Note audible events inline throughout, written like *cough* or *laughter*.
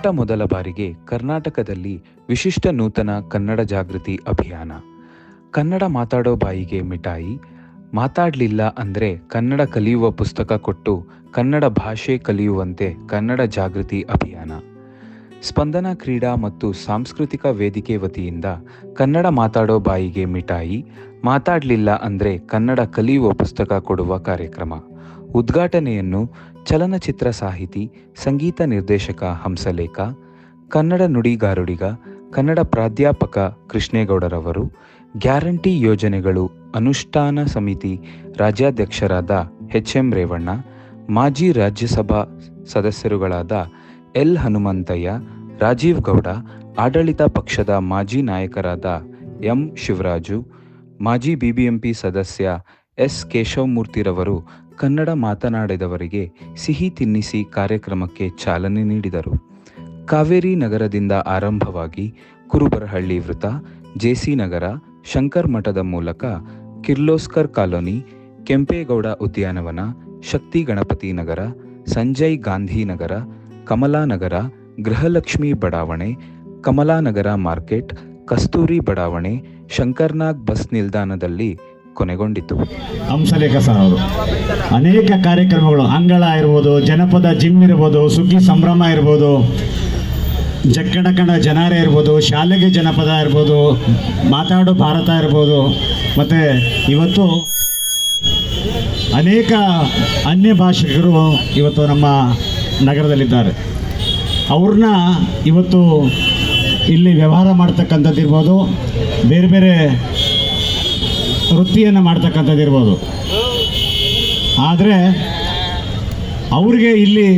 ಮೊಟ್ಟ ಮೊದಲ ಬಾರಿಗೆ ಕರ್ನಾಟಕದಲ್ಲಿ ವಿಶಿಷ್ಟ ನೂತನ ಕನ್ನಡ ಜಾಗೃತಿ ಅಭಿಯಾನ. ಕನ್ನಡ ಮಾತಾಡೋ ಬಾಯಿಗೆ ಮಿಠಾಯಿ, ಮಾತಾಡ್ಲಿಲ್ಲ ಅಂದ್ರೆ ಕನ್ನಡ ಕಲಿಯುವ ಪುಸ್ತಕ ಕೊಟ್ಟು ಕನ್ನಡ ಭಾಷೆ ಕಲಿಯುವಂತೆ ಕನ್ನಡ ಜಾಗೃತಿ ಅಭಿಯಾನ. ಸ್ಪಂದನ ಕ್ರೀಡಾ ಮತ್ತು ಸಾಂಸ್ಕೃತಿಕ ವೇದಿಕೆ ವತಿಯಿಂದ ಕನ್ನಡ ಮಾತಾಡೋ ಬಾಯಿಗೆ ಮಿಠಾಯಿ, ಮಾತಾಡ್ಲಿಲ್ಲ ಅಂದ್ರೆ ಕನ್ನಡ ಕಲಿಯುವ ಪುಸ್ತಕ ಕೊಡುವ ಕಾರ್ಯಕ್ರಮ. ಉದ್ಘಾಟನೆಯನ್ನು ಚಲನಚಿತ್ರ ಸಾಹಿತಿ, ಸಂಗೀತ ನಿರ್ದೇಶಕ ಹಂಸಲೇಖ, ಕನ್ನಡ ನುಡಿಗಾರುಡಿಗ, ಕನ್ನಡ ಪ್ರಾಧ್ಯಾಪಕ ಕೃಷ್ಣೇಗೌಡರವರು, ಗ್ಯಾರಂಟಿ ಯೋಜನೆಗಳು ಅನುಷ್ಠಾನ ಸಮಿತಿ ರಾಜ್ಯಾಧ್ಯಕ್ಷರಾದ ಎಚ್ ಎಂ ರೇವಣ್ಣ, ಮಾಜಿ ರಾಜ್ಯಸಭಾ ಸದಸ್ಯರುಗಳಾದ ಎಲ್ ಹನುಮಂತಯ್ಯ, ರಾಜೀವ್ ಗೌಡ, ಆಡಳಿತ ಪಕ್ಷದ ಮಾಜಿ ನಾಯಕರಾದ ಎಂ ಶಿವರಾಜು, ಮಾಜಿ ಬಿಬಿಎಂಪಿ ಸದಸ್ಯ ಎಸ್ ಕೇಶವಮೂರ್ತಿರವರು ಕನ್ನಡ ಮಾತನಾಡಿದವರಿಗೆ ಸಿಹಿ ತಿನ್ನಿಸಿ ಕಾರ್ಯಕ್ರಮಕ್ಕೆ ಚಾಲನೆ ನೀಡಿದರು. ಕಾವೇರಿ ನಗರದಿಂದ ಆರಂಭವಾಗಿ ಕುರುಬರಹಳ್ಳಿ ವೃತ್ತ, ಜೆಸಿ ನಗರ, ಶಂಕರ್ ಮಠದ ಮೂಲಕ ಕಿರ್ಲೋಸ್ಕರ್ ಕಾಲೋನಿ, ಕೆಂಪೇಗೌಡ ಉದ್ಯಾನವನ, ಶಕ್ತಿ ಗಣಪತಿ ನಗರ, ಸಂಜಯ್ ಗಾಂಧಿ ನಗರ ಕಮಲಾನಗರ ಗೃಹಲಕ್ಷ್ಮಿ ಬಡಾವಣೆ ಕಮಲಾನಗರ ಮಾರ್ಕೆಟ್, ಕಸ್ತೂರಿ ಬಡಾವಣೆ, ಶಂಕರ್ನಾಗ್ ಬಸ್ ನಿಲ್ದಾಣದಲ್ಲಿ ಕೊನೆಗೊಂಡಿತು. ಹಂಸಲೇಖ ಸರ್ ಅವರು. ಅನೇಕ ಕಾರ್ಯಕ್ರಮಗಳು, ಅಂಗಳ ಇರ್ಬೋದು, ಜನಪದ ಜಿಮ್ ಇರ್ಬೋದು, ಸುಗ್ಗಿ ಸಂಭ್ರಮ ಇರ್ಬೋದು ಜಕ್ಕಣ ಕಣ ಜನಾರೆ ಇರ್ಬೋದು, ಶಾಲೆಗೆ ಜನಪದ ಇರ್ಬೋದು, ಮಾತಾಡೋ ಭಾರತ ಇರ್ಬೋದು, ಮತ್ತು ಇವತ್ತು ಅನೇಕ ಅನ್ಯ ಭಾಷಿಕರು ಇವತ್ತು ನಮ್ಮ ನಗರದಲ್ಲಿದ್ದಾರೆ. ಅವ್ರನ್ನ ಇವತ್ತು ಇಲ್ಲಿ ವ್ಯವಹಾರ ಮಾಡ್ತಕ್ಕಂಥದ್ದಿರ್ಬೋದು, ಬೇರೆ ಬೇರೆ ವೃತ್ತಿಯನ್ನು ಮಾಡ್ತಕ್ಕಂಥದ್ದು ಇರ್ಬೋದು. ಆದರೆ ಅವ್ರಿಗೆ ಇಲ್ಲಿ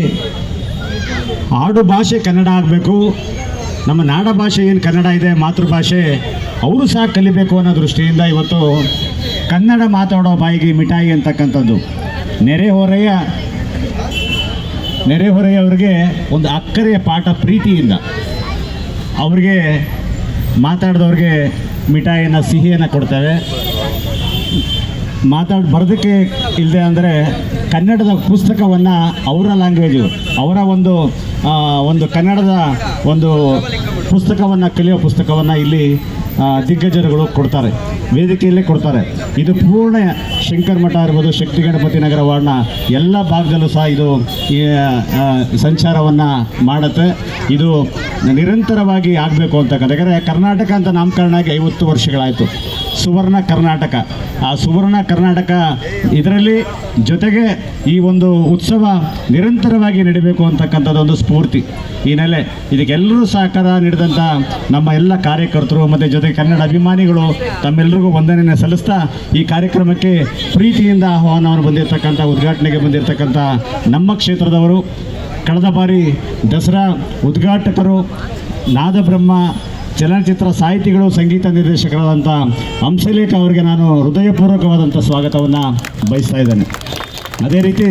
ಆಡು ಭಾಷೆ ಕನ್ನಡ ಆಗಬೇಕು, ನಮ್ಮ ನಾಡ ಭಾಷೆ ಏನು ಕನ್ನಡ ಇದೆ, ಮಾತೃಭಾಷೆ, ಅವರು ಸಹ ಕಲಿಬೇಕು ಅನ್ನೋ ದೃಷ್ಟಿಯಿಂದ ಇವತ್ತು ಕನ್ನಡ ಮಾತಾಡೋ ಬಾಯಿಗೆ ಮಿಠಾಯಿ ಅಂತಕ್ಕಂಥದ್ದು. ನೆರೆಹೊರೆಯ ನೆರೆಹೊರೆಯವರಿಗೆ ಒಂದು ಅಕ್ಕರೆಯ ಪಾಠ ಪ್ರೀತಿಯಿಂದ ಅವ್ರಿಗೆ ಮಾತಾಡಿದವ್ರಿಗೆ ಮಿಠಾಯಿಯನ್ನು, ಸಿಹಿಯನ್ನು ಕೊಡ್ತೇವೆ. ಮಾತಾಡಿ ಬರೋದಕ್ಕೆ ಇಲ್ಲದೆ ಅಂದರೆ ಕನ್ನಡದ ಪುಸ್ತಕವನ್ನು ಅವರ ಲ್ಯಾಂಗ್ವೇಜು ಅವರ ಒಂದು ಒಂದು ಕನ್ನಡದ ಒಂದು ಪುಸ್ತಕವನ್ನು, ಕಲಿಯೋ ಪುಸ್ತಕವನ್ನು ಇಲ್ಲಿ ದಿಗ್ಗಜರುಗಳು ಕೊಡ್ತಾರೆ. ವೇದಿಕೆಯಲ್ಲೇ ಕೊಡ್ತಾರೆ. ಇದು ಪೂರ್ಣ ಶಂಕರ್ ಮಠ ಇರ್ಬೋದು, ಶಕ್ತಿ ಗಣಪತಿ ನಗರ ವಾರ್ಡ್ನ ಎಲ್ಲ ಭಾಗದಲ್ಲೂ ಸಹ ಇದು ಸಂಚಾರವನ್ನು ಮಾಡುತ್ತೆ. ಇದು ನಿರಂತರವಾಗಿ ಆಗಬೇಕು ಅಂತಕ್ಕಂಥ ಯಾಕಂದರೆ ಕರ್ನಾಟಕ ಅಂತ ನಾಮಕರಣ ಆಗಿ ಐವತ್ತು ವರ್ಷಗಳಾಯಿತು. ಸುವರ್ಣ ಕರ್ನಾಟಕ. ಆ ಸುವರ್ಣ ಕರ್ನಾಟಕ ಇದರಲ್ಲಿ ಜೊತೆಗೆ ಈ ಒಂದು ಉತ್ಸವ ನಿರಂತರವಾಗಿ ನಡೀಬೇಕು ಅಂತಕ್ಕಂಥದ್ದು ಒಂದು ಸ್ಫೂರ್ತಿ. ಈ ನೆಲೆ ಇದಕ್ಕೆಲ್ಲರೂ ಸಹಕಾರ ನೀಡಿದಂಥ ನಮ್ಮ ಎಲ್ಲ ಕಾರ್ಯಕರ್ತರು ಮತ್ತು ಜೊತೆಗೆ ಕನ್ನಡ ಅಭಿಮಾನಿಗಳು ತಮ್ಮೆಲ್ಲರಿಗೂ ವಂದನೆಯನ್ನು ಸಲ್ಲಿಸ್ತಾ ಈ ಕಾರ್ಯಕ್ರಮಕ್ಕೆ ಪ್ರೀತಿಯಿಂದ ಆಹ್ವಾನವನ್ನು ಬಂದಿರತಕ್ಕಂಥ, ಉದ್ಘಾಟನೆಗೆ ಬಂದಿರತಕ್ಕಂಥ ನಮ್ಮ ಕ್ಷೇತ್ರದವರು. ಕಳೆದ ಬಾರಿ ದಸರಾ ಉದ್ಘಾಟಕರು ನಾದಬ್ರಹ್ಮ ಚಲನಚಿತ್ರ ಸಾಹಿತಿಗಳು, ಸಂಗೀತ ನಿರ್ದೇಶಕರಾದಂಥ ಹಂಸಲೇಖ ಅವರಿಗೆ ನಾನು ಹೃದಯಪೂರ್ವಕವಾದಂಥ ಸ್ವಾಗತವನ್ನು ಬಯಸ್ತಾ ಇದ್ದೇನೆ. ಅದೇ ರೀತಿ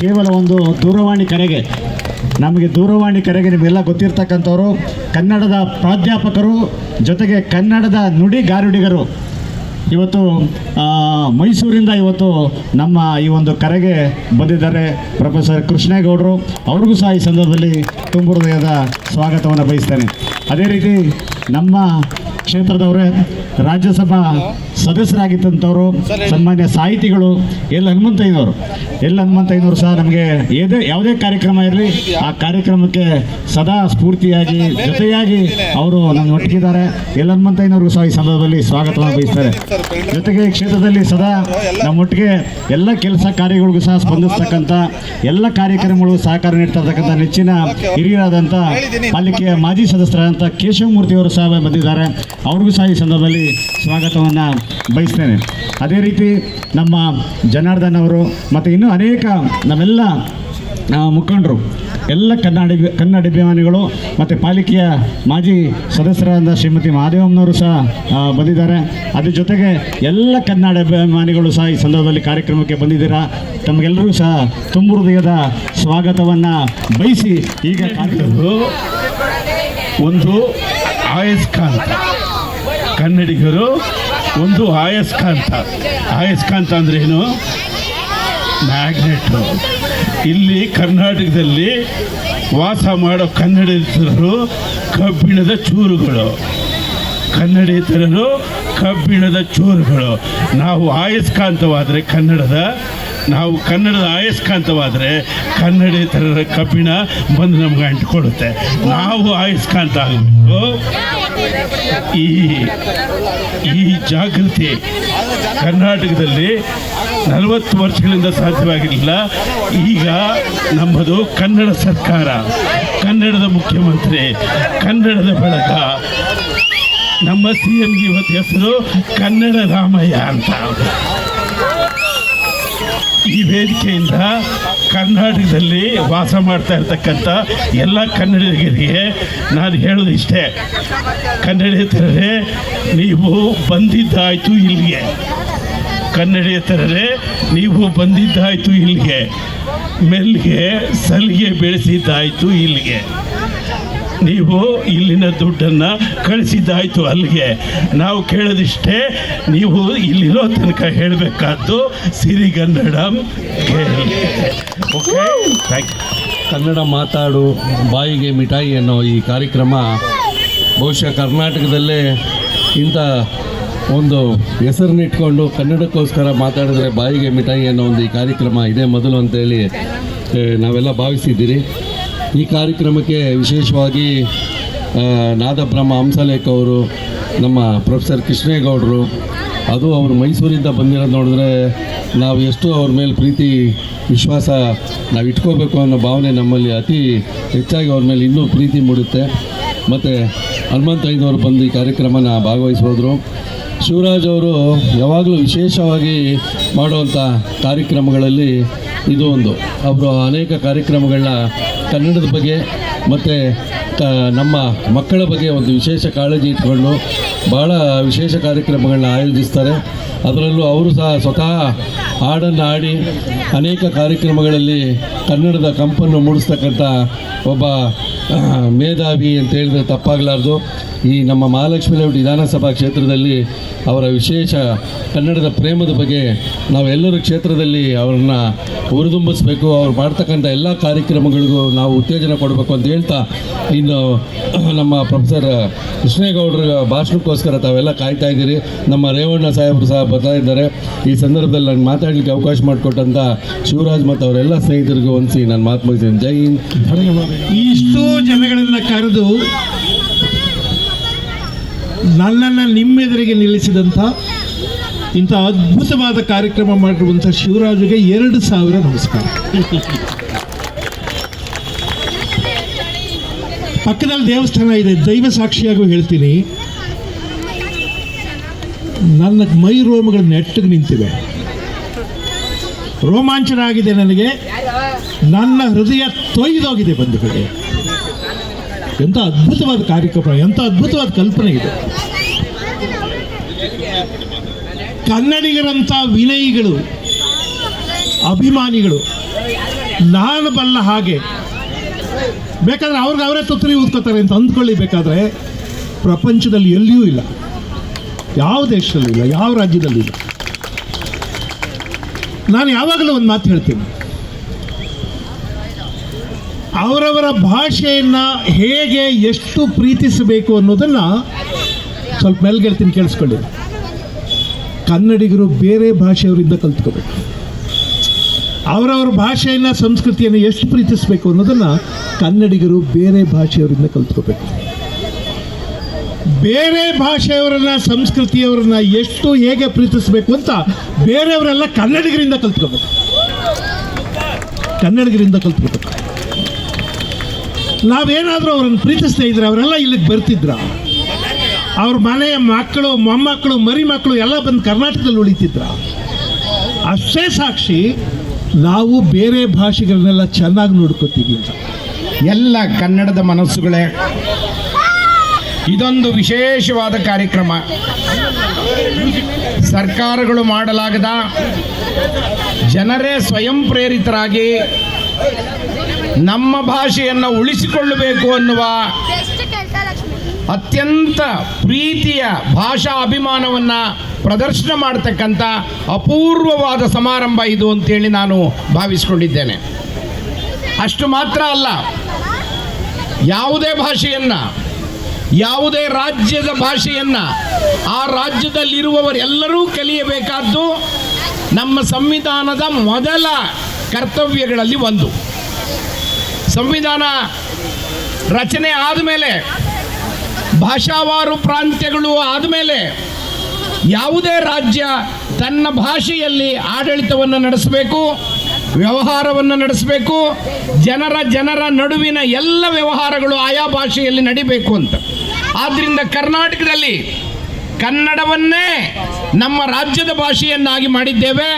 ಕೇವಲ ಒಂದು ದೂರವಾಣಿ ಕರೆಗೆ, ನಮಗೆ ದೂರವಾಣಿ ಕರೆಗೆ ನಿಮಗೆಲ್ಲ ಗೊತ್ತಿರ್ತಕ್ಕಂಥವರು ಕನ್ನಡದ ಪ್ರಾಧ್ಯಾಪಕರು, ಜೊತೆಗೆ ಕನ್ನಡದ ನುಡಿಗಾರುಡಿಗರು ಇವತ್ತು ಮೈಸೂರಿಂದ ಇವತ್ತು ನಮ್ಮ ಈ ಒಂದು ಕರೆಗೆ ಬಂದಿದ್ದಾರೆ ಪ್ರೊಫೆಸರ್ ಕೃಷ್ಣೇಗೌಡರು. ಅವ್ರಿಗೂ ಸಹ ಈ ಸಂದರ್ಭದಲ್ಲಿ ತುಂಬ ಹೃದಯದ ಸ್ವಾಗತವನ್ನು ಬಯಸ್ತೇನೆ. ಅದೇ ರೀತಿ ನಮ್ಮ ಕ್ಷೇತ್ರದವರೇ, ರಾಜ್ಯಸಭಾ ಸದಸ್ಯರಾಗಿದ್ದಂಥವರು, ಸನ್ಮಾನ್ಯ ಸಾಹಿತಿಗಳು, ಎಲ್ ಹನುಮಂತಯ್ಯನವರು ಎಲ್ ಹನುಮಂತಯ್ಯನವರು ಸಹ ನಮಗೆ ಏದೇ ಯಾವುದೇ ಕಾರ್ಯಕ್ರಮ ಇರಲಿ, ಆ ಕಾರ್ಯಕ್ರಮಕ್ಕೆ ಸದಾ ಸ್ಫೂರ್ತಿಯಾಗಿ, ಜೊತೆಯಾಗಿ ಅವರು ನಮ್ಮ ಒಟ್ಟಿಗಿದ್ದಾರೆ. ಎಲ್ ಹನುಮಂತಯ್ಯನವರು ಸಹ ಈ ಸಂದರ್ಭದಲ್ಲಿ ಸ್ವಾಗತವನ್ನು ಬಯಸ್ತಾರೆ ಜೊತೆಗೆ ಕ್ಷೇತ್ರದಲ್ಲಿ ಸದಾ ನಮ್ಮೊಟ್ಟಿಗೆ ಎಲ್ಲ ಕೆಲಸ ಕಾರ್ಯಗಳಿಗೂ ಸಹ ಸ್ಪಂದಿಸ್ತಕ್ಕಂಥ ಎಲ್ಲ ಕಾರ್ಯಕ್ರಮಗಳು ಸಹಕಾರ ನೀಡ್ತಾ ಇರ್ತಕ್ಕಂಥ ನೆಚ್ಚಿನ ಹಿರಿಯರಾದಂಥ ಪಾಲಿಕೆಯ ಮಾಜಿ ಸದಸ್ಯರಾದಂಥ ಕೇಶವಮೂರ್ತಿಯವರು ಸಹ ಬಂದಿದ್ದಾರೆ. ಅವ್ರಿಗೂ ಸಹ ಈ ಸಂದರ್ಭದಲ್ಲಿ ಸ್ವಾಗತವನ್ನು ಬಯಸ್ತೇನೆ. ಅದೇ ರೀತಿ ನಮ್ಮ ಜನಾರ್ದನ್ ಅವರು ಮತ್ತು ಇನ್ನೂ ಅನೇಕ ನಮ್ಮೆಲ್ಲ ಮುಖಂಡರು, ಎಲ್ಲ ಕನ್ನಡ, ಕನ್ನಡಾಭಿಮಾನಿಗಳು ಮತ್ತು ಪಾಲಿಕೆಯ ಮಾಜಿ ಸದಸ್ಯರಾದ ಶ್ರೀಮತಿ ಮಹಾದೇವಮ್ಮನವರು ಸಹ ಬಂದಿದ್ದಾರೆ. ಅದ್ರ ಜೊತೆಗೆ ಎಲ್ಲ ಕನ್ನಡ ಅಭಿಮಾನಿಗಳು ಸಹ ಈ ಸಂದರ್ಭದಲ್ಲಿ ಕಾರ್ಯಕ್ರಮಕ್ಕೆ ಬಂದಿದ್ದೀರಾ. ತಮಗೆಲ್ಲರೂ ಸಹ ತುಂಬ ಹೃದಯದ ಸ್ವಾಗತವನ್ನು ಬಯಸಿ ಈಗ ಒಂದು ಆಯಸ್ಕಾಂತ ಕನ್ನಡಿಗರು ಒಂದು ಆಯಸ್ಕಾಂತ. ಆಯಸ್ಕಾಂತ ಅಂದ್ರೆ ಏನು? ಮ್ಯಾಗ್ನೆಟ್. ಇಲ್ಲಿ ಕರ್ನಾಟಕದಲ್ಲಿ ವಾಸ ಮಾಡೋ ಕನ್ನಡಿತರರು ಕಬ್ಬಿಣದ ಚೂರುಗಳು. ಕನ್ನಡಿತರರು ಕಬ್ಬಿಣದ ಚೂರುಗಳು. ನಾವು ಆಯಸ್ಕಾಂತವಾದರೆ ಕನ್ನಡದ, ನಾವು ಕನ್ನಡದ ಆಯಸ್ಕಾಂತವಾದರೆ ಕನ್ನಡೇತರರ ಕಬ್ಬಿಣ ಬಂದು ನಮ್ಗೆ ಅಂಟ್ಕೊಡುತ್ತೆ. ನಾವು ಆಯಸ್ಕಾಂತ ಆಗಬೇಕು. ಈ ಈ ಜಾಗೃತಿ ಕರ್ನಾಟಕದಲ್ಲಿ ನಲವತ್ತು ವರ್ಷಗಳಿಂದ ಸಾಧ್ಯವಾಗಿರಲಿಲ್ಲ ಈಗ ನಮ್ಮದು ಕನ್ನಡ ಸರ್ಕಾರ, ಕನ್ನಡದ ಮುಖ್ಯಮಂತ್ರಿ, ಕನ್ನಡದ ಬಳಕ ನಮ್ಮ ಸಿ ಎಂ ಇವತ್ತು ಹೆಸರು ಕನ್ನಡ ರಾಮಯ್ಯ ಅಂತ. ಈ ವೇದಿಕೆಯಿಂದ ಕರ್ನಾಟಕದಲ್ಲಿ ವಾಸ ಮಾಡ್ತಾ ಇರ್ತಕ್ಕಂಥ ಎಲ್ಲ ಕನ್ನಡಿಗರಿಗೆ ನಾನು ಹೇಳೋದು ಇಷ್ಟೇ. ಕನ್ನಡಿಗರೇ, ನೀವು ಬಂದಿದ್ದಾಯಿತು ಇಲ್ಲಿಗೆ. ಕನ್ನಡಿಗರೇ, ನೀವು ಬಂದಿದ್ದಾಯಿತು ಇಲ್ಲಿಗೆ. ಮೆಲ್ಲಿಗೆ ಸಲಿಗೆ ಬೆಳೆಸಿದ್ದಾಯಿತು ಇಲ್ಲಿಗೆ. ನೀವು ಇಲ್ಲಿನ ದುಡ್ಡನ್ನು ಕಳಿಸಿದ್ದಾಯಿತು ಅಲ್ಲಿಗೆ. ನಾವು ಕೇಳೋದಿಷ್ಟೇ, ನೀವು ಇಲ್ಲಿರೋ ತನಕ ಹೇಳಬೇಕಾದ್ದು ಸಿರಿಗನ್ನಡಂ ಕೇಳಿ. ಓಕೆ ಥ್ಯಾಂಕ್ ಯು ಕನ್ನಡ ಮಾತಾಡು, ಬಾಯಿಗೆ ಮಿಠಾಯಿ ಅನ್ನೋ ಈ ಕಾರ್ಯಕ್ರಮ ಬಹುಶಃ ಕರ್ನಾಟಕದಲ್ಲೇ ಇಂಥ ಒಂದು ಹೆಸರನ್ನಿಟ್ಕೊಂಡು ಕನ್ನಡಕ್ಕೋಸ್ಕರ ಮಾತಾಡಿದ್ರೆ ಬಾಯಿಗೆ ಮಿಠಾಯಿ ಅನ್ನೋ ಒಂದು ಈ ಕಾರ್ಯಕ್ರಮ ಇದೇ ಮೊದಲು ಅಂತೇಳಿ ನಾವೆಲ್ಲ ಭಾವಿಸಿದ್ದೀರಿ. ಈ ಕಾರ್ಯಕ್ರಮಕ್ಕೆ ವಿಶೇಷವಾಗಿ ನಾದಬ್ರಹ್ಮ ಹಂಸಲೇಖ ಅವರು, ನಮ್ಮ ಪ್ರೊಫೆಸರ್ ಕೃಷ್ಣೇಗೌಡರು, ಅದು ಅವರು ಮೈಸೂರಿಂದ ಬಂದಿರೋದು ನೋಡಿದ್ರೆ ನಾವು ಎಷ್ಟು ಅವ್ರ ಮೇಲೆ ಪ್ರೀತಿ, ವಿಶ್ವಾಸ ನಾವು ಇಟ್ಕೋಬೇಕು ಅನ್ನೋ ಭಾವನೆ ನಮ್ಮಲ್ಲಿ ಅತಿ ಹೆಚ್ಚಾಗಿ ಅವ್ರ ಮೇಲೆ ಇನ್ನೂ ಪ್ರೀತಿ ಮೂಡುತ್ತೆ. ಮತ್ತು ಹನುಮಂತಯ್ಯನವರು ಬಂದು ಈ ಕಾರ್ಯಕ್ರಮನ ಭಾಗವಹಿಸೋದ್ರು. ಶಿವರಾಜ್ ಅವರು ಯಾವಾಗಲೂ ವಿಶೇಷವಾಗಿ ಮಾಡುವಂಥ ಕಾರ್ಯಕ್ರಮಗಳಲ್ಲಿ ಇದು ಒಂದು. ಅವರು ಅನೇಕ ಕಾರ್ಯಕ್ರಮಗಳನ್ನ ಕನ್ನಡದ ಬಗ್ಗೆ, ಮತ್ತು ಕ, ನಮ್ಮ ಮಕ್ಕಳ ಬಗ್ಗೆ ಒಂದು ವಿಶೇಷ ಕಾಳಜಿ ಇಟ್ಕೊಂಡು ಭಾಳ ವಿಶೇಷ ಕಾರ್ಯಕ್ರಮಗಳನ್ನ ಆಯೋಜಿಸ್ತಾರೆ. ಅದರಲ್ಲೂ ಅವರು ಸಹ ಸ್ವತಃ ಹಾಡನ್ನು ಆಡಿ ಅನೇಕ ಕಾರ್ಯಕ್ರಮಗಳಲ್ಲಿ ಕನ್ನಡದ ಕಂಪನ್ನು ಮೂಡಿಸ್ತಕ್ಕಂಥ ಒಬ್ಬ ಮೇಧಾವಿ ಅಂತ ಹೇಳಿದ್ರೆ ತಪ್ಪಾಗಲಾರ್ದು. ಈ ನಮ್ಮ ಮಹಾಲಕ್ಷ್ಮೀ ಲೇಔಟ್ ವಿಧಾನಸಭಾ ಕ್ಷೇತ್ರದಲ್ಲಿ ಅವರ ವಿಶೇಷ ಕನ್ನಡದ ಪ್ರೇಮದ ಬಗ್ಗೆ ನಾವೆಲ್ಲರೂ ಕ್ಷೇತ್ರದಲ್ಲಿ ಅವ್ರನ್ನ ಹುರಿದುಂಬಿಸ್ಬೇಕು, ಅವ್ರು ಮಾಡ್ತಕ್ಕಂಥ ಎಲ್ಲ ಕಾರ್ಯಕ್ರಮಗಳಿಗೂ ನಾವು ಉತ್ತೇಜನ ಕೊಡಬೇಕು ಅಂತ ಹೇಳ್ತಾ ಇನ್ನು *clears throat* ನಮ್ಮ ಪ್ರೊಫೆಸರ್ ಕೃಷ್ಣೇಗೌಡರ ಭಾಷಣಕ್ಕೋಸ್ಕರ ತಾವೆಲ್ಲ ಕಾಯ್ತಾ ಇದ್ದೀರಿ. ನಮ್ಮ ರೇವಣ್ಣ ಸಾಹೇಬರು ಸಹ ಬರ್ತಾ ಇದ್ದಾರೆ. ಈ ಸಂದರ್ಭದಲ್ಲಿ ನಾನು ಮಾತಾಡಲಿಕ್ಕೆ ಅವಕಾಶ ಮಾಡಿಕೊಟ್ಟಂಥ ಶಿವರಾಜ್ ಮತ್ತು ಅವರೆಲ್ಲ ಸ್ನೇಹಿತರಿಗೂ ಹೊಂದಿಸಿ ನಾನು ಮಾತು ಮುಗಿಸ್ತೀನಿ. ಜೈ ಹಿಂದ್. ಇಷ್ಟೋ ಜನಗಳನ್ನು ಕರೆದು ನನ್ನನ್ನು ನಿಮ್ಮೆದುರಿಗೆ ನಿಲ್ಲಿಸಿದಂಥ ಇಂಥ ಅದ್ಭುತವಾದ ಕಾರ್ಯಕ್ರಮ ಮಾಡಿರುವಂಥ ಶಿವರಾಜುಗೆ ಎರಡು ಸಾವಿರ ನಮಸ್ಕಾರ. ಪಕ್ಕದಲ್ಲಿ ದೇವಸ್ಥಾನ ಇದೆ, ದೈವ ಸಾಕ್ಷಿಯಾಗೂ ಹೇಳ್ತೀನಿ. ನನ್ನ ಮೈ ರೋಮಗಳು ನೆಟ್ಟಗೆ ನಿಂತಿವೆ. ರೋಮಾಂಚನ ಆಗಿದೆ ನನಗೆ. ನನ್ನ ಹೃದಯ ತೊಯ್ದೋಗಿದೆ ಬಂಧುಗಳಿಗೆ ಎಂಥ ಅದ್ಭುತವಾದ ಕಾರ್ಯಕ್ರಮ ಎಂಥ ಅದ್ಭುತವಾದ ಕಲ್ಪನೆ ಇದೆ. ಕನ್ನಡಿಗರಂಥ ವಿನಯಿಗಳು, ಅಭಿಮಾನಿಗಳು, ನಾನು ಬಲ್ಲ ಹಾಗೆ, ಬೇಕಾದ್ರೆ ಅವ್ರಿಗೆ ಅವರೇ ತೊತ್ತರಿ ಊದ್ಕೋತಾರೆ ಅಂತ ಅಂದ್ಕೊಳ್ಳಿ ಬೇಕಾದ್ರೆ ಪ್ರಪಂಚದಲ್ಲಿ ಎಲ್ಲಿಯೂ ಇಲ್ಲ. ಯಾವ ದೇಶದಲ್ಲೂ ಇಲ್ಲ, ಯಾವ ರಾಜ್ಯದಲ್ಲೂ ಇಲ್ಲ. ನಾನು ಯಾವಾಗಲೂ ಒಂದು ಮಾತು ಹೇಳ್ತೀನಿ. ಅವರವರ ಭಾಷೆಯನ್ನು ಹೇಗೆ ಎಷ್ಟು ಪ್ರೀತಿಸಬೇಕು ಅನ್ನೋದನ್ನು ಸ್ವಲ್ಪ ಮೇಲ್ಗೆಳ್ತೀನಿ ಕೇಳಿಸ್ಕೊಳ್ಳಿ. ಕನ್ನಡಿಗರು ಬೇರೆ ಭಾಷೆಯವರಿಂದ ಕಲ್ತ್ಕೋಬೇಕು. ಅವರವರ ಭಾಷೆಯನ್ನು, ಸಂಸ್ಕೃತಿಯನ್ನು ಎಷ್ಟು ಪ್ರೀತಿಸಬೇಕು ಅನ್ನೋದನ್ನು ಕನ್ನಡಿಗರು ಬೇರೆ ಭಾಷೆಯವರಿಂದ ಕಲ್ತ್ಕೋಬೇಕು. ಬೇರೆ ಭಾಷೆಯವರನ್ನ, ಸಂಸ್ಕೃತಿಯವರನ್ನ ಎಷ್ಟು ಹೇಗೆ ಪ್ರೀತಿಸಬೇಕು ಅಂತ ಬೇರೆಯವರೆಲ್ಲ ಕನ್ನಡಿಗರಿಂದ ಕಲ್ತ್ಕೋಬೇಕು. ಕನ್ನಡಿಗರಿಂದ ಕಲ್ತ್ಕೋಬೇಕು. ನಾವೇನಾದರೂ ಅವ್ರನ್ನ ಪ್ರೀತಿಸ್ತಾ ಇದ್ರೆ ಅವರೆಲ್ಲ ಇಲ್ಲಿಗೆ ಬರ್ತಿದ್ರ. ಅವ್ರ ಮನೆಯ ಮಕ್ಕಳು, ಮೊಮ್ಮಕ್ಕಳು ಮರಿ ಮಕ್ಕಳು ಎಲ್ಲ ಬಂದು ಕರ್ನಾಟಕದಲ್ಲಿ ಉಳಿತಿದ್ರ. ಅಷ್ಟೇ ಸಾಕ್ಷಿ, ನಾವು ಬೇರೆ ಭಾಷೆಗಳನ್ನೆಲ್ಲ ಚೆನ್ನಾಗಿ ನೋಡ್ಕೋತೀವಿ ಎಲ್ಲ ಕನ್ನಡದ ಮನಸ್ಸುಗಳೇ. ಇದೊಂದು ವಿಶೇಷವಾದ ಕಾರ್ಯಕ್ರಮ. ಸರ್ಕಾರಗಳು ಮಾಡಲಾಗದ ಜನರೇ ಸ್ವಯಂ ಪ್ರೇರಿತರಾಗಿ ನಮ್ಮ ಭಾಷೆಯನ್ನು ಉಳಿಸಿಕೊಳ್ಳಬೇಕು ಅನ್ನುವ ಅತ್ಯಂತ ಪ್ರೀತಿಯ ಭಾಷಾ ಅಭಿಮಾನವನ್ನು ಪ್ರದರ್ಶನ ಮಾಡತಕ್ಕಂಥ ಅಪೂರ್ವವಾದ ಸಮಾರಂಭ ಇದು ಅಂತೇಳಿ ನಾನು ಭಾವಿಸಿಕೊಂಡಿದ್ದೇನೆ. ಅಷ್ಟು ಮಾತ್ರ ಅಲ್ಲ ಯಾವುದೇ ಭಾಷೆಯನ್ನ ಯಾವುದೇ ರಾಜ್ಯದ ಭಾಷೆಯನ್ನ ಆ ರಾಜ್ಯದಲ್ಲಿರುವವರೆಲ್ಲರೂ ಕಲಿಯಬೇಕಾದ್ದು ನಮ್ಮ ಸಂವಿಧಾನದ ಮೊದಲ ಕರ್ತವ್ಯಗಳಲ್ಲಿ ಒಂದು. ಸಂವಿಧಾನ ರಚನೆ ಆದಮೇಲೆ ಭಾಷಾವಾರು ಪ್ರಾಂತ್ಯಗಳು ಆದಮೇಲೆ ಯಾವುದೇ ರಾಜ್ಯ ತನ್ನ ಭಾಷೆಯಲ್ಲಿ ಆಡಳಿತವನ್ನು ನಡೆಸಬೇಕು, ವ್ಯವಹಾರವನ್ನು ನಡೆಸಬೇಕು, ಜನರ ಜನರ ನಡುವಿನ ಎಲ್ಲ ವ್ಯವಹಾರಗಳು ಆಯಾ ಭಾಷೆಯಲ್ಲಿ ನಡಿಬೇಕು ಅಂತ. ಆದ್ದರಿಂದ ಕರ್ನಾಟಕದಲ್ಲಿ ಕನ್ನಡವನ್ನೇ ನಮ್ಮ ರಾಜ್ಯದ ಭಾಷೆಯನ್ನಾಗಿ ಮಾಡಿದ್ದೇವೆ.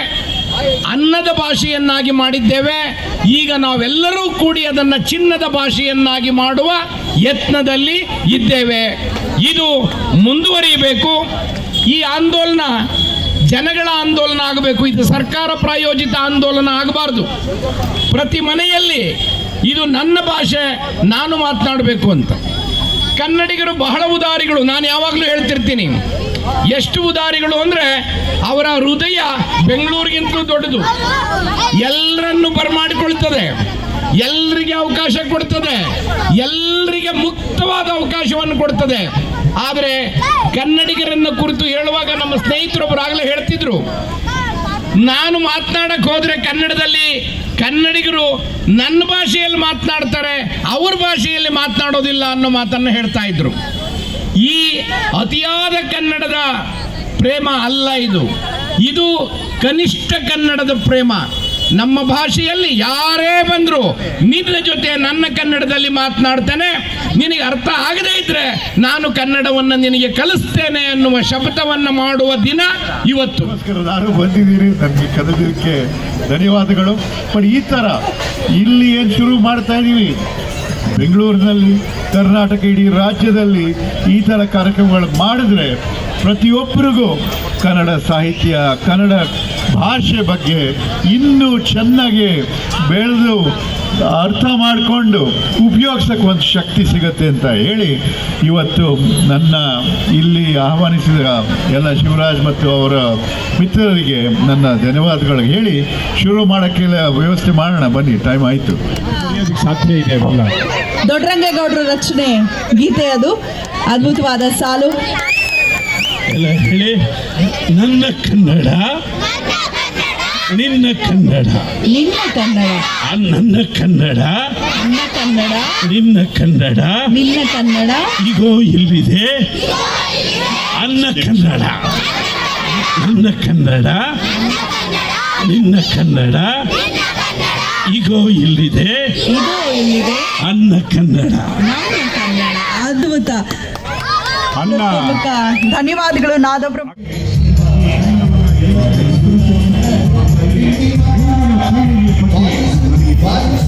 ಅನ್ನದ ಭಾಷೆಯನ್ನಾಗಿ ಮಾಡಿದ್ದೇವೆ. ಈಗ ನಾವೆಲ್ಲರೂ ಕೂಡಿ ಅದನ್ನು ಚಿನ್ನದ ಭಾಷೆಯನ್ನಾಗಿ ಮಾಡುವ ಯತ್ನದಲ್ಲಿ ಇದ್ದೇವೆ. ಇದು ಮುಂದುವರಿಯಬೇಕು. ಈ ಆಂದೋಲನ ಜನಗಳ ಆಂದೋಲನ ಆಗಬೇಕು. ಇದು ಸರ್ಕಾರ ಪ್ರಾಯೋಜಿತ ಆಂದೋಲನ ಆಗಬಾರ್ದು. ಪ್ರತಿ ಮನೆಯಲ್ಲಿ ಇದು ನನ್ನ ಭಾಷೆ, ನಾನು ಮಾತನಾಡಬೇಕು ಅಂತ. ಕನ್ನಡಿಗರು ಬಹಳ ಉದಾರಿಗಳು. ನಾನು ಯಾವಾಗಲೂ ಹೇಳ್ತಿರ್ತೀನಿ. ಎಷ್ಟು ಉದಾರಿಗಳು ಅಂದ್ರೆ ಅವರ ಹೃದಯ ಬೆಂಗಳೂರಿಗಿಂತಲೂ ದೊಡ್ಡದು. ಎಲ್ಲರನ್ನು ಬರಮಾಡಿಕೊಳ್ತದೆ. ಎಲ್ಲರಿಗೆ ಅವಕಾಶ ಕೊಡ್ತದೆ. ಎಲ್ಲರಿಗೆ ಮುಕ್ತವಾದ ಅವಕಾಶವನ್ನು ಕೊಡ್ತದೆ. ಆದರೆ ಕನ್ನಡಿಗರನ್ನು ಕುರಿತು ಹೇಳುವಾಗ ನಮ್ಮ ಸ್ನೇಹಿತರೊಬ್ಬರು ಆಗಲೇ ಹೇಳ್ತಿದ್ರು. ನಾನು ಮಾತನಾಡಕ್ಕೆ ಹೋದ್ರೆ ಕನ್ನಡದಲ್ಲಿ ಕನ್ನಡಿಗರು ನನ್ನ ಭಾಷೆಯಲ್ಲಿ ಮಾತನಾಡ್ತಾರೆ, ಅವ್ರ ಭಾಷೆಯಲ್ಲಿ ಮಾತನಾಡೋದಿಲ್ಲ ಅನ್ನೋ ಮಾತನ್ನು ಹೇಳ್ತಾ ಇದ್ರು. ಈ ಅತಿಯಾದ ಕನ್ನಡದ ಪ್ರೇಮ ಅಲ್ಲ ಇದು. ಇದು ಕನಿಷ್ಠ ಕನ್ನಡದ ಪ್ರೇಮ. ನಮ್ಮ ಭಾಷೆಯಲ್ಲಿ ಯಾರೇ ಬಂದರೂ ನಿನ್ನ ಜೊತೆ ನನ್ನ ಕನ್ನಡದಲ್ಲಿ ಮಾತನಾಡ್ತೇನೆ. ನಿನಗೆ ಅರ್ಥ ಆಗದೇ ಇದ್ರೆ ನಾನು ಕನ್ನಡವನ್ನು ನಿನಗೆ ಕಲಿಸ್ತೇನೆ ಅನ್ನುವ ಶಪಥವನ್ನು ಮಾಡುವ ದಿನ ಇವತ್ತು. ನಾನು ಬಂದಿದ್ದೀರಿ ನನಗೆ ಕರೆದಿದ್ದಕ್ಕೆ ಧನ್ಯವಾದಗಳು. ಬಟ್ ಈ ಥರ ಇಲ್ಲಿ ಏನು ಶುರು ಮಾಡ್ತಾ ಇದ್ದೀವಿ ಬೆಂಗಳೂರಿನಲ್ಲಿ, ಕರ್ನಾಟಕ ಇಡೀ ರಾಜ್ಯದಲ್ಲಿ ಈ ಥರ ಕಾರ್ಯಕ್ರಮಗಳು ಮಾಡಿದ್ರೆ ಪ್ರತಿಯೊಬ್ಬರಿಗೂ ಕನ್ನಡ ಸಾಹಿತ್ಯ, ಕನ್ನಡ ಭಾಷೆ ಬಗ್ಗೆ ಇನ್ನೂ ಚೆನ್ನಾಗಿ ಬೆಳೆದು ಅರ್ಥ ಮಾಡಿಕೊಂಡು ಉಪಯೋಗಿಸಕ್ಕೆ ಒಂದು ಶಕ್ತಿ ಸಿಗುತ್ತೆ ಅಂತ ಹೇಳಿ ಇವತ್ತು ನನ್ನ ಇಲ್ಲಿ ಆಹ್ವಾನಿಸಿದ ಎಲ್ಲ ಶಿವರಾಜ್ ಮತ್ತು ಅವರ ಮಿತ್ರರಿಗೆ ನನ್ನ ಧನ್ಯವಾದಗಳು ಹೇಳಿ ಶುರು ಮಾಡೋಕ್ಕೆಲ್ಲ ವ್ಯವಸ್ಥೆ ಮಾಡೋಣ. ಬನ್ನಿ ಟೈಮ್ ಆಯಿತು. ಸಾಧ್ಯ ಇದೆ ದೊಡ್ಡರಂಗೇಗೌಡರ ರಚನೆ ಗೀತೆ ಅದು ಅದ್ಭುತವಾದ ಸಾಲು. ಎಲ್ಲ ಹೇಳಿ ನನ್ನ ಕನ್ನಡ ನಿನ್ನ ಕನ್ನಡ. ನಿನ್ನ ಕನ್ನಡ. ಆ ನನ್ನ ಕನ್ನಡ. ನನ್ನ ಕನ್ನಡ. ನಿನ್ನ ಕನ್ನಡ. ನಿನ್ನ ಕನ್ನಡ. ಇಗೋ ಇಲ್ಲಿದೆ. ಅನ್ನ ಕನ್ನಡ. ನನ್ನ ಕನ್ನಡ. ನಿನ್ನ ಕನ್ನಡ. ಇಗೋ ಇಲ್ಲಿದೆ. ಇಗೋ ಇಲ್ಲಿದೆ. ಅನ್ನ ಕನ್ನಡ. ಅದ್ಭುತ. ಅನ್ನ ಧನ್ಯವಾದಗಳು ನಾದೊಬ್ರು One,